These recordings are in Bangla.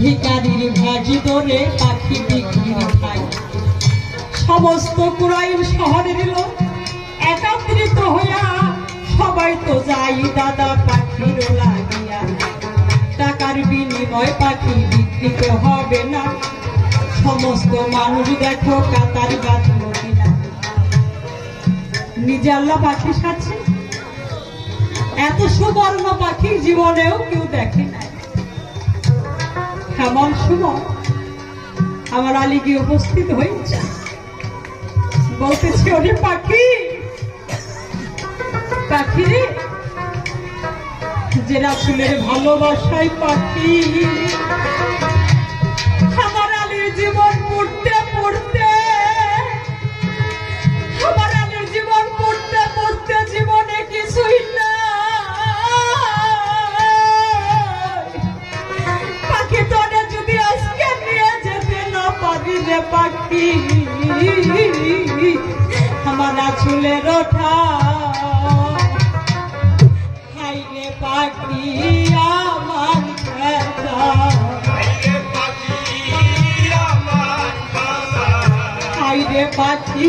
ভিকারির ভাজি ধরে পাখি বিক্রি খাই সমস্ত কুরাইন শহরের লোক একাত্রিত হইয়া সবাই তো যাই দাদা পাখির লাগিয়া। টাকার বিনিময় পাখি বিক্রি তো হবে না। সমস্ত মানুষ দেখো কাতার বাঁধল কিনা নিজে আল্লাহ পাখি সাথে এত সুবর্ণ পাখি জীবনেও কেউ দেখে নাই। এমন সময় আমার আলী গিয়ে উপস্থিত হয়েছে। বলতেছি, ওরে পাখি পাখি যে রাসুলের ভালোবাসায় পাখি চুলের ওঠা। রে পাখি আমার খাইলে পাখি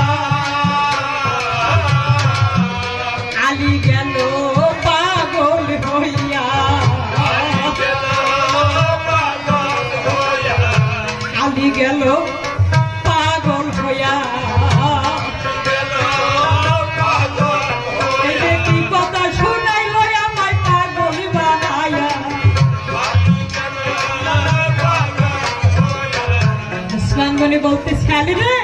পাগল বানায়া ওসমান গনি বলতেছে আলী রে,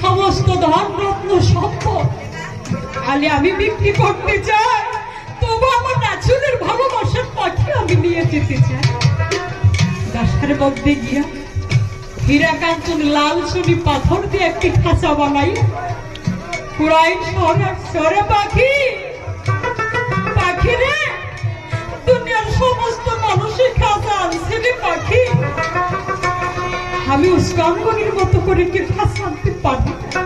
সমস্ত ধন রত্ন সম্পদ আমি বিক্রি করতে চাই, তবু আমার নাচুলের ভালোবাসার পাখি আমি নিয়ে যেতে চাই। দাসার মধ্যে গিয়া হীরা কাঞ্চন লাল সুনি পাথর দিয়ে একটি খাঁচা বানাই পুরাই শহরের সরে পাখি! সমস্ত মানুষের আনছে পাখি। আমি উস্কানগণের মতো করে কি খাঁচা আনতে পারি? পাখি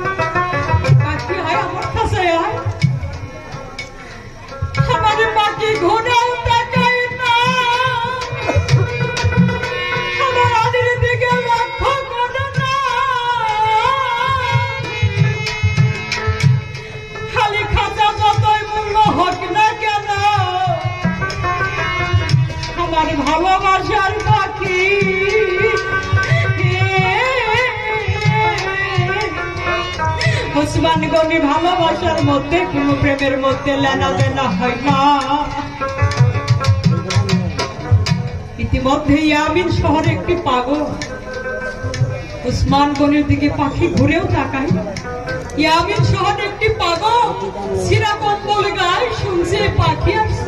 আমার ভালোবাসার পাখি। ওসমান গনি ভালোবাসার মধ্যে, কোনো প্রেমের মধ্যে লেনা দেনা হয় না। ইতিমধ্যে ইয়ামিন শহরে একটি পাগল। উসমান গনির দিকে পাখি ঘুরেও তাকায়। ইয়ামিন শহরে একটি পাগল সিরা কম্বল গায়ে, শুনছে পাখি আসছে।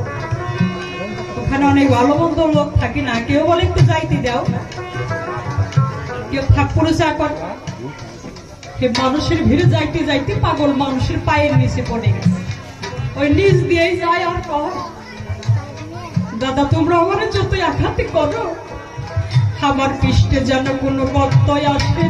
অনেক ভালো মন্দ লোক থাকে না। কেউ বলে, একটু যাইতে দাও। কেউ ঠাকুর চাকর সে মানুষের ভিড়ে যাইতে যাইতে পাগল মানুষের পায়ের নিচে পড়ে গেছে। ওই নিচ দিয়েই যায় আর দাদা, তোমরা আমার যতই আঘাতে করো, আমার পৃষ্ঠে যেন কোনো কর্তয় আসে